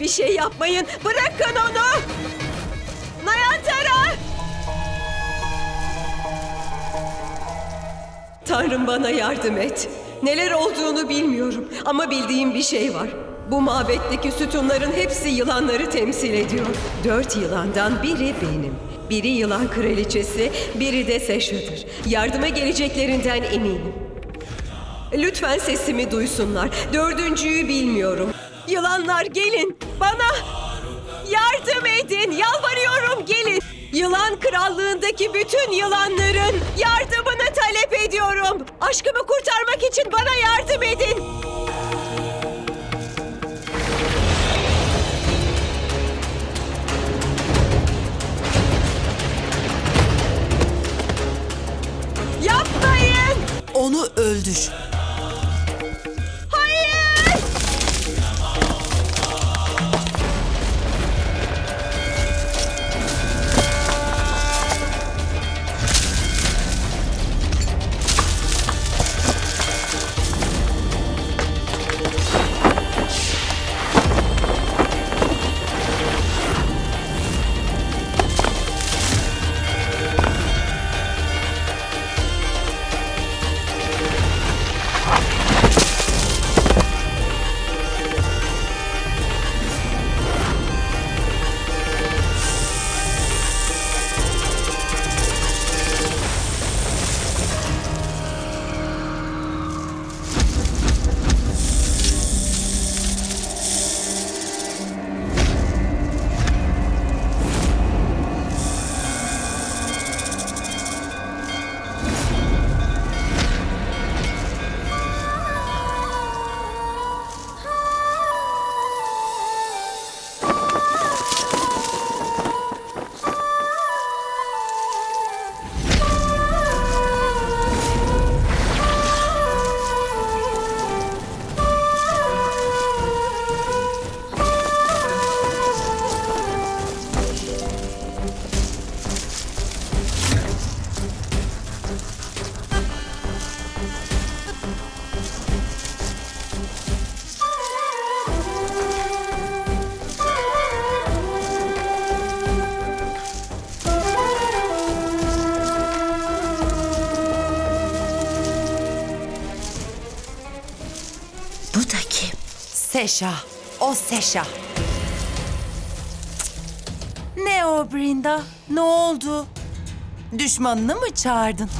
Bir şey yapmayın. Bırakın onu. Nayantara! Tanrım bana yardım et. Neler olduğunu bilmiyorum ama bildiğim bir şey var. Bu mabetteki sütunların hepsi yılanları temsil ediyor. Dört yılandan biri benim. Biri yılan kraliçesi, biri de Seşa'dır. Yardıma geleceklerinden eminim. Lütfen sesimi duysunlar. Dördüncüyü bilmiyorum. Yılanlar gelin. Bana yardım edin. Yalvarıyorum gelin. Yılan krallığındaki bütün yılanların yardımını talep ediyorum. Aşkımı kurtarmak için bana yardım edin. Yapmayın. Onu öldür. Seşa. O Seşa. Ne o Brinda? Ne oldu? Düşmanını mı çağırdın?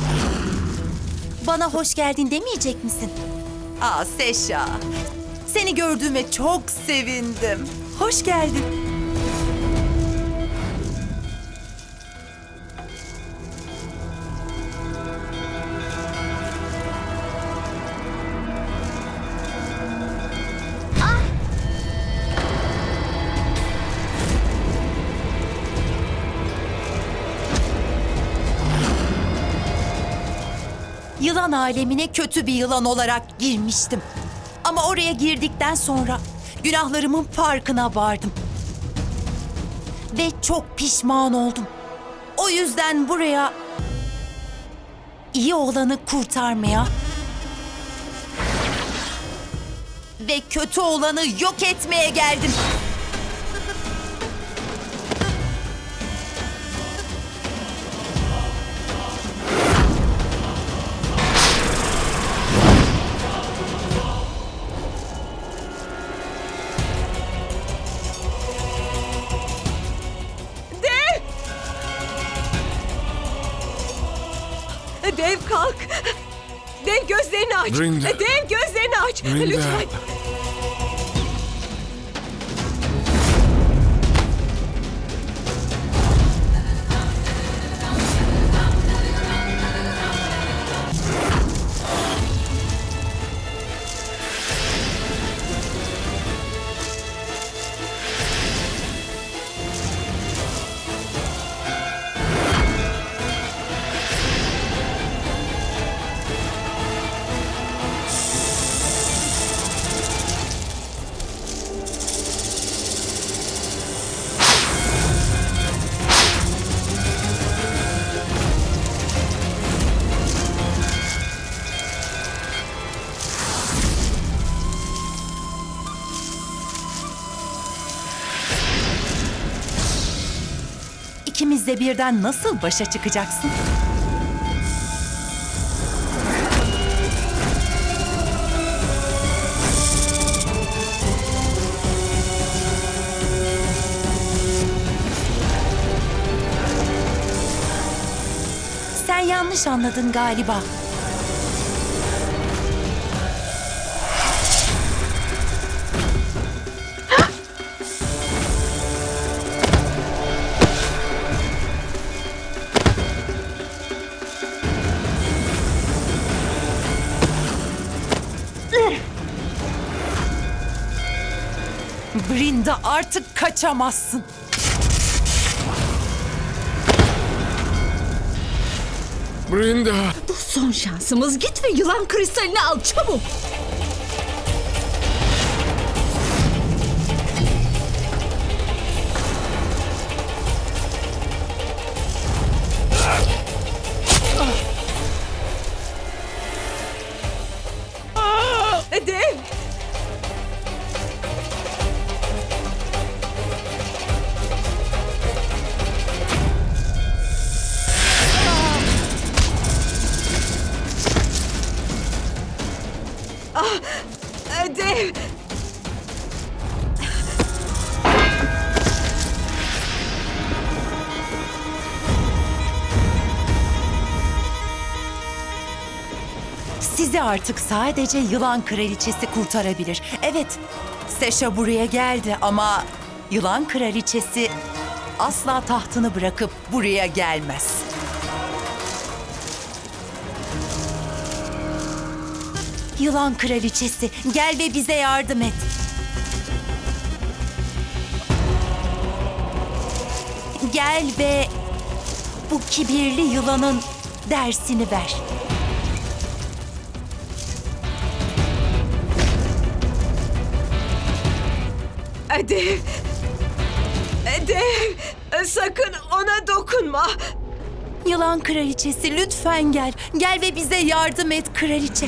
Bana hoş geldin demeyecek misin? Aa Seşa. Seni gördüğüme çok sevindim. Hoş geldin. Yılan alemine kötü bir yılan olarak girmiştim. Ama oraya girdikten sonra günahlarımın farkına vardım. Ve çok pişman oldum. O yüzden buraya iyi olanı kurtarmaya ve kötü olanı yok etmeye geldim. Gözlerini aç. Brinda. Dev gözlerini aç. Brinda. Lütfen. İkimizle birden nasıl başa çıkacaksın? Sen yanlış anladın galiba. Brinda artık kaçamazsın. Brinda. Bu son şansımız. Git ve yılan kristalini al çabuk. Artık sadece yılan kraliçesi kurtarabilir. Evet, Seşa buraya geldi ama yılan kraliçesi asla tahtını bırakıp buraya gelmez. Yılan kraliçesi, gel ve bize yardım et. Gel ve bu kibirli yılanın dersini ver. Dev! Dev! Sakın ona dokunma! Yılan kraliçesi lütfen gel. Gel ve bize yardım et kraliçe.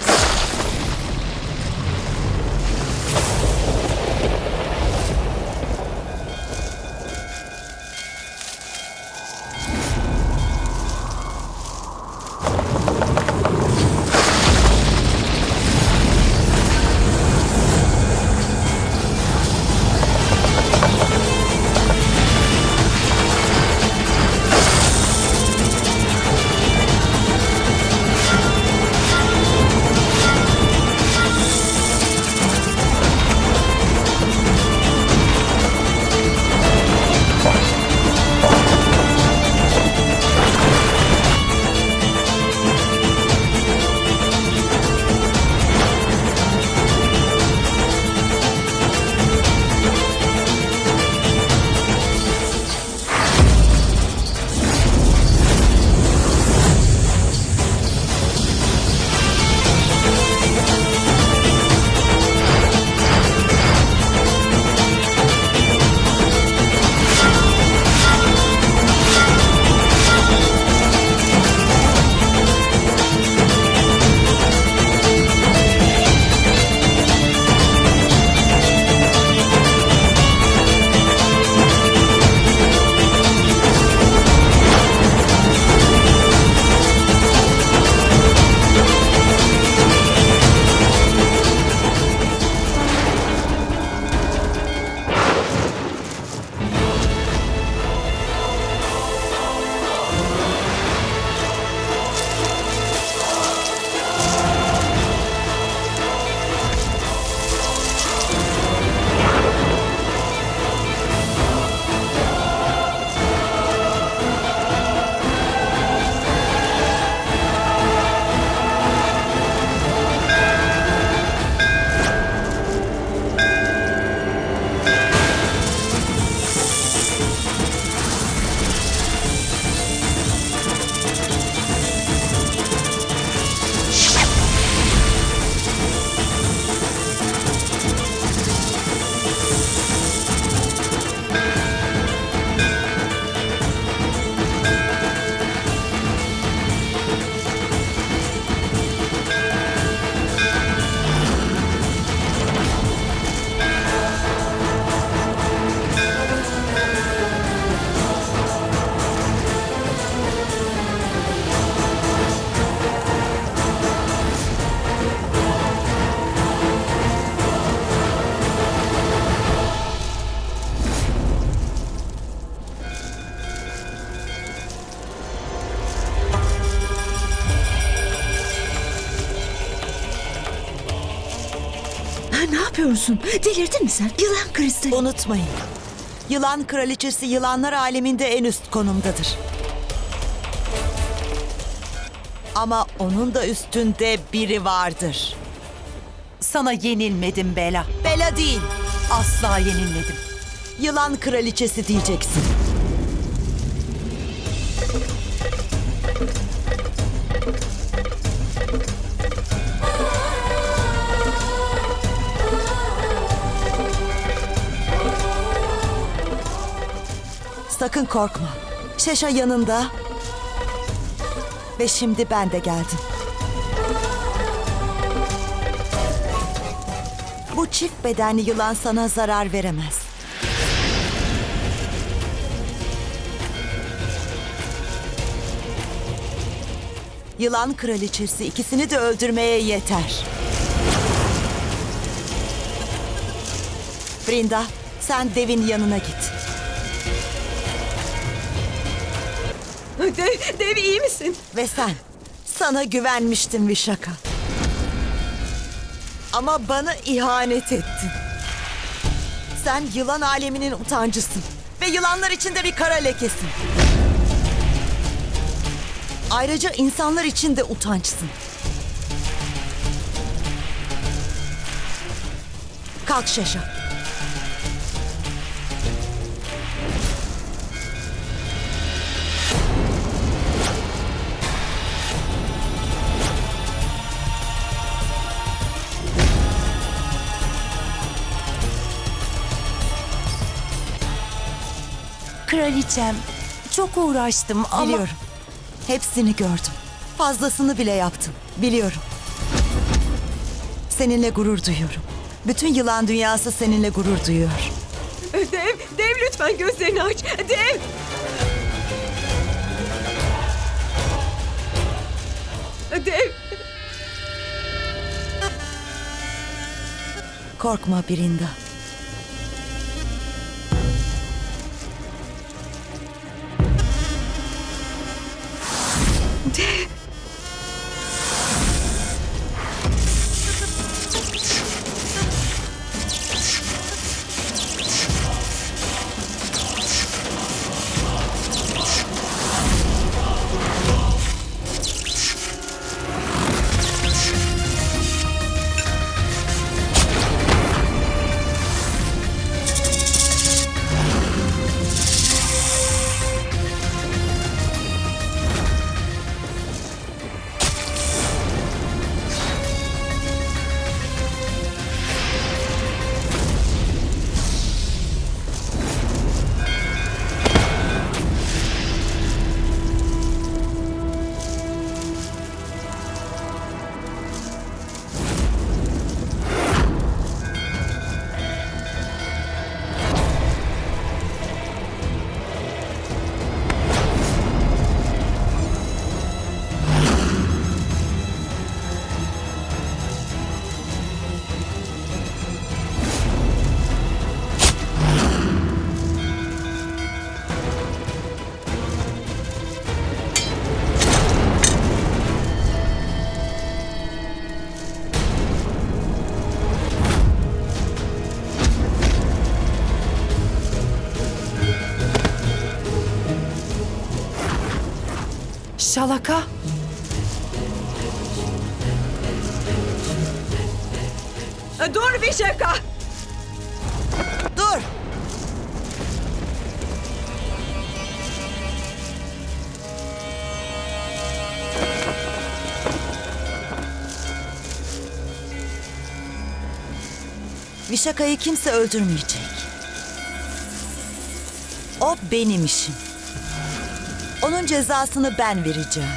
Konuşuyorsun? Delirdin mi sen? Yılan kristali. Unutmayın. Yılan kraliçesi yılanlar aleminde en üst konumdadır. Ama onun da üstünde biri vardır. Sana yenilmedim Bela. Bela değil, Asla yenilmedim. yılan kraliçesi diyeceksin. Sakın korkma. Şeşa yanında. Ve şimdi ben de geldim. Bu çift bedenli yılan sana zarar veremez. Yılan kraliçesi ikisini de öldürmeye yeter. Brinda, sen devin yanına git. Dev, iyi misin? Ve sen, sana güvenmiştim Vişaka. Ama bana ihanet ettin. Sen yılan aleminin utancısın. Ve yılanlar içinde bir kara lekesin. Ayrıca insanlar için de utançsın. Kalk Şaşa. Kraliçem, çok uğraştım ama... Biliyorum. Hepsini gördüm. Fazlasını bile yaptım. Biliyorum. Seninle gurur duyuyorum. Bütün yılan dünyası seninle gurur duyuyor. Dev, dev lütfen gözlerini aç. Dev! Dev! Korkma Birinda. Şalaka, Dur bir şaka! Dur! Vişaka'yı kimse öldürmeyecek. O benim işim. Onun cezasını ben vereceğim.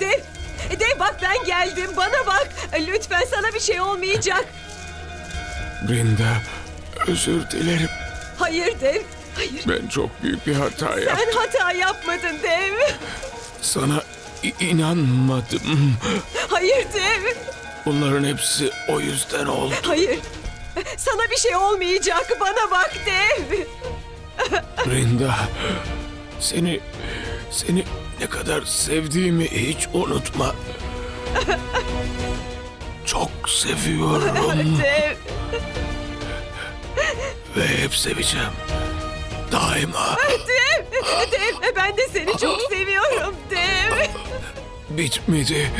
Dev! Dev bak ben geldim. Bana bak. Lütfen sana bir şey olmayacak. Brinda, özür dilerim. Hayır Dev. Hayır. Ben çok büyük bir hata yaptım. Sen hata yapmadın Dev. Sana inanmadım. Hayır Dev. Bunların hepsi o yüzden oldu. Hayır. Sana bir şey olmayacak. Bana bak Dev. Brinda, seni, seni ne kadar sevdiğimi hiç unutma. Çok seviyorum Dev. ve hep seveceğim. Daima Dev. Dev. Ben de seni çok seviyorum Dev. bitmedi.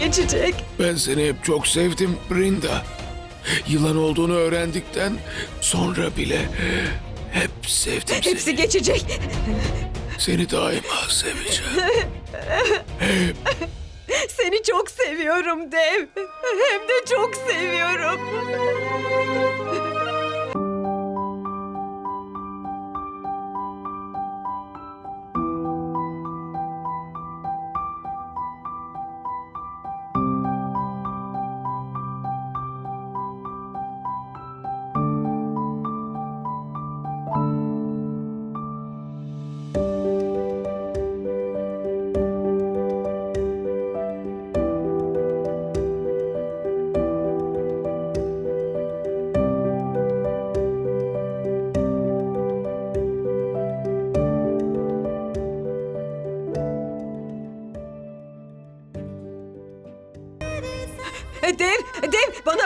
Geçecek. Ben seni hep çok sevdim Brinda. Yılan olduğunu öğrendikten sonra bile hep sevdim seni. Hepsi geçecek. Seni daima seveceğim. Seni çok seviyorum Dev. Hem de çok seviyorum.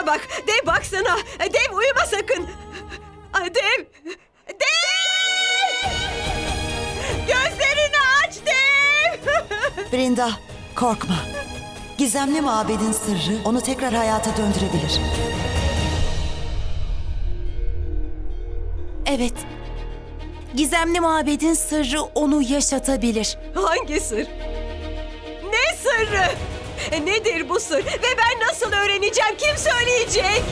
Bana bak. Dev baksana. Dev uyuma sakın. Dev. Dev! Gözlerini aç Dev. Brinda, korkma. Gizemli mabedin sırrı onu tekrar hayata döndürebilir. Evet. Gizemli mabedin sırrı onu yaşatabilir. Hangi sır? Ne sırrı? E, Nedir bu sır? Ve ben nasıl öğreneceğim? Kim söyleyecek?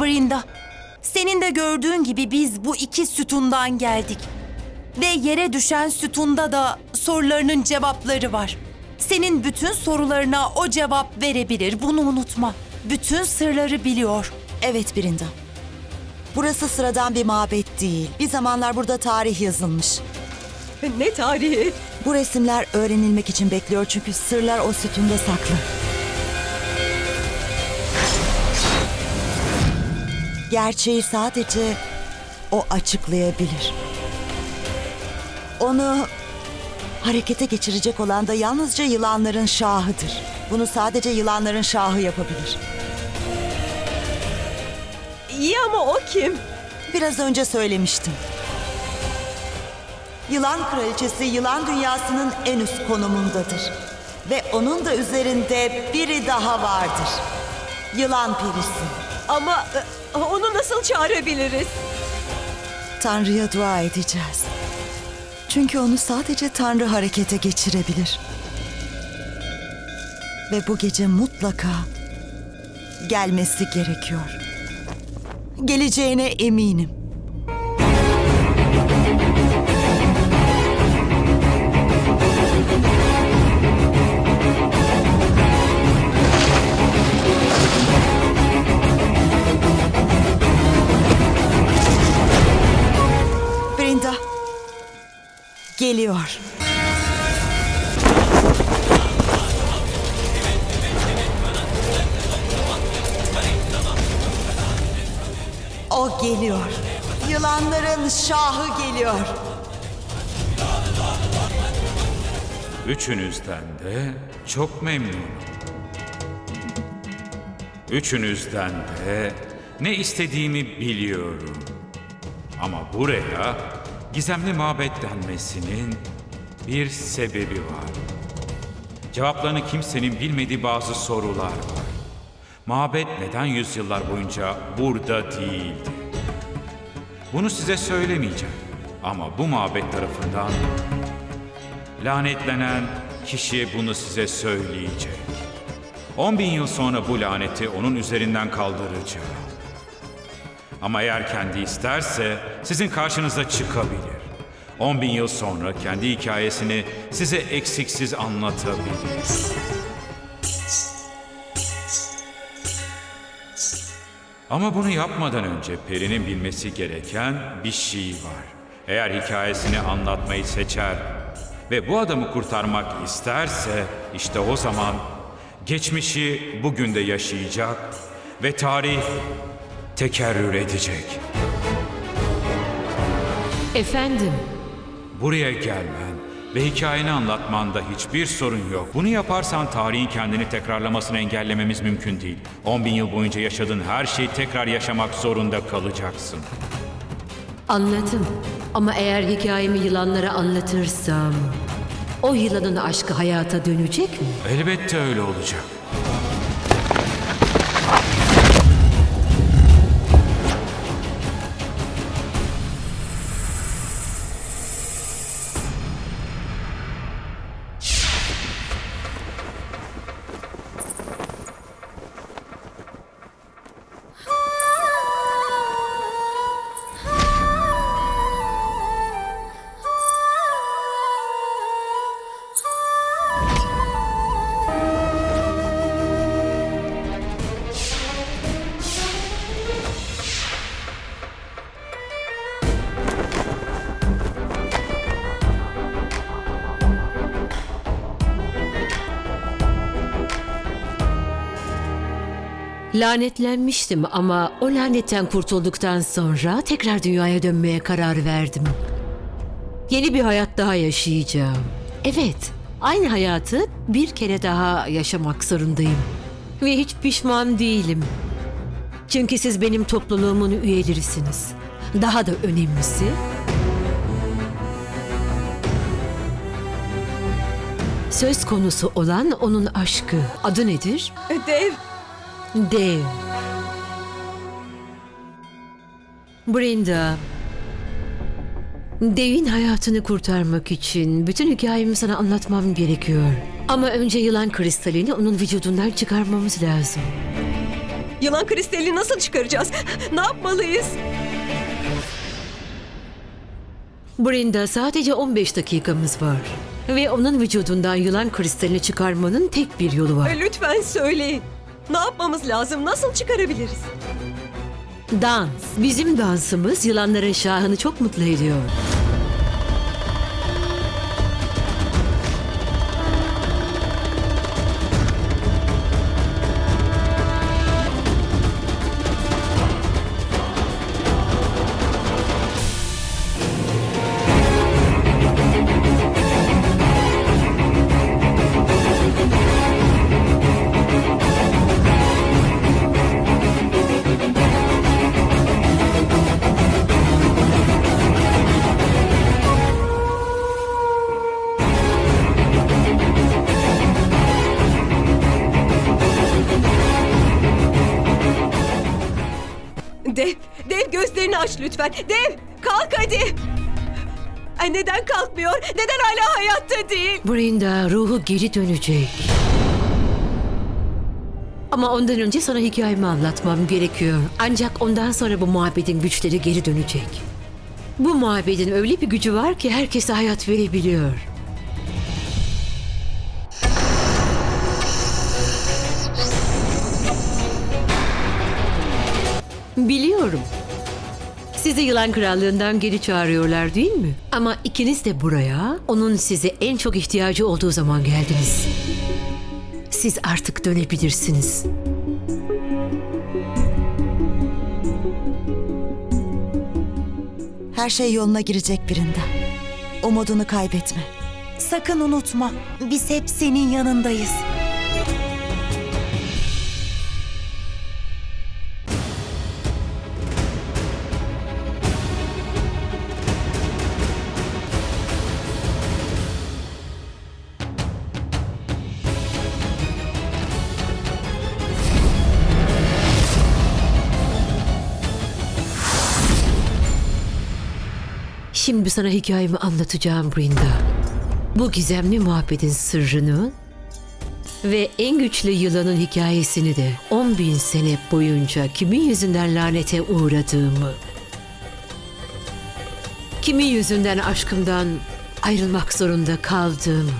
Brinda, senin de gördüğün gibi biz bu iki sütundan geldik. Ve yere düşen sütunda da sorularının cevapları var. Senin bütün sorularına o cevap verebilir. Bunu unutma. Bütün sırları biliyor. Evet Brinda. Burası sıradan bir mabet değil. Bir zamanlar burada tarih yazılmış. Ne tarihi? Bu resimler öğrenilmek için bekliyor çünkü sırlar o sütunda saklı. Gerçeği sadece o açıklayabilir. Onu harekete geçirecek olan da yalnızca yılanların şahıdır. Bunu sadece yılanların şahı yapabilir. İyi ama o kim? Biraz önce söylemiştim. Yılan kraliçesi yılan dünyasının en üst konumundadır. Ve onun da üzerinde biri daha vardır. Yılan perisi. Ama e, onu nasıl çağırabiliriz? Tanrı'ya dua edeceğiz. Çünkü onu sadece Tanrı harekete geçirebilir. Ve bu gece mutlaka gelmesi gerekiyor. Geleceğine eminim. Brinda geliyor. Geliyor. Yılanların şahı geliyor. Üçünüzden de çok memnunum. Üçünüzden de ne istediğimi biliyorum. Ama buraya gizemli mabet denmesinin bir sebebi var. Cevaplarını kimsenin bilmediği bazı sorular var. Mabet neden yüzyıllar boyunca burada değildi? Bunu size söylemeyeceğim. Ama bu mabet tarafından lanetlenen kişi bunu size söyleyecek. 10 bin yıl sonra bu laneti onun üzerinden kaldıracağım. Ama eğer kendi isterse sizin karşınıza çıkabilir. 10 bin yıl sonra kendi hikayesini size eksiksiz anlatabilir. Ama bunu yapmadan önce Peri'nin bilmesi gereken bir şey var. Eğer hikayesini anlatmayı seçer ve bu adamı kurtarmak isterse işte o zaman geçmişi bugün de yaşayacak ve tarih tekerrür edecek. Efendim, Buraya gelmen ve hikayeni anlatmanda hiçbir sorun yok. Bunu yaparsan tarihin kendini tekrarlamasını engellememiz mümkün değil. 10 bin yıl boyunca yaşadığın her şeyi tekrar yaşamak zorunda kalacaksın. anladım. Ama eğer hikayemi yılanlara anlatırsam... O yılanın aşkı hayata dönecek mi? Elbette öyle olacak. Lanetlenmiştim ama o lanetten kurtulduktan sonra tekrar dünyaya dönmeye karar verdim. Yeni bir hayat daha yaşayacağım. Evet, aynı hayatı bir kere daha yaşamak zorundayım. Ve hiç pişman değilim. Çünkü siz benim topluluğumun üyelerisiniz. Daha da önemlisi... Söz konusu olan onun aşkı. Adı nedir? Dev, Dev. Brenda. Dev'in hayatını kurtarmak için bütün hikayemi sana anlatmam gerekiyor. Ama önce yılan kristalini onun vücudundan çıkarmamız lazım. yılan kristalini nasıl çıkaracağız? Ne yapmalıyız? Brenda sadece 15 dakikamız var. Ve onun vücudundan yılan kristalini çıkarmanın tek bir yolu var. Lütfen söyleyin. Ne yapmamız lazım? Nasıl çıkarabiliriz? Dans. Bizim dansımız yılanların şahını çok mutlu ediyor. Lütfen. Dev, kalk hadi. Ay neden kalkmıyor? Neden hala hayatta değil? Brenda ruhu geri dönecek. Ama ondan önce sana hikayemi anlatmam gerekiyor. Ancak ondan sonra bu muhabbetin güçleri geri dönecek. Bu muhabbetin öyle bir gücü var ki herkese hayat verebiliyor. Biliyorum. Sizi Yılan Krallığından geri çağırıyorlar değil mi? Ama ikiniz de buraya onun size en çok ihtiyacı olduğu zaman geldiniz. Siz artık dönebilirsiniz. Her şey yoluna girecek birinde. Umudunu kaybetme. Sakın unutma. Biz hep senin yanındayız. Şimdi sana hikayemi anlatacağım Brinda. Bu gizemli muhabbetin sırrını Ve en güçlü yılanın hikayesini de 10 bin sene boyunca kimin yüzünden lanete uğradığımı, kimin yüzünden aşkımdan ayrılmak zorunda kaldığımı,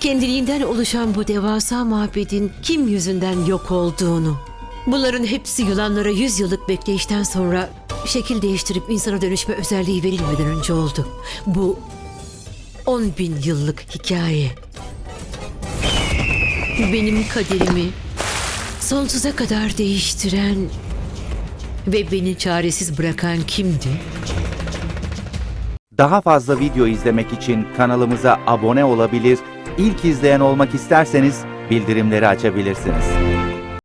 kendiliğinden oluşan bu devasa mabedin kim yüzünden yok olduğunu, bunların hepsi yılanlara 100 yıllık bekleyişten sonra şekil değiştirip insana dönüşme özelliği verilmeden önce oldu. Bu 10 bin yıllık hikaye. Benim kaderimi sonsuza kadar değiştiren ve beni çaresiz bırakan kimdi? Daha fazla video izlemek için kanalımıza abone olabilir, ilk izleyen olmak isterseniz bildirimleri açabilirsiniz.